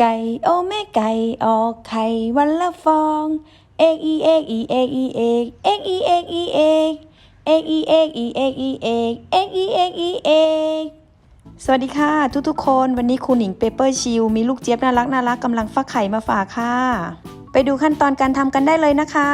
ไก่โอแม่ไก่ออกไข่วันละฟองเอกอีเอกอีเอกอีเอกเอกอีเอกอีเอกเอกอีเอกอีเอกอีเอกเอกอีเอกอีเอกสวัสดีค่ะ ทุกๆคนวันนี้ครูหนิงเปเปอร์ชิลมีลูกเจี๊ยบน่ารักน่ารักกำลังฟักไข่มาฝากค่ะ ไปดูขั้นตอนการทำกันได้เลยนะคะ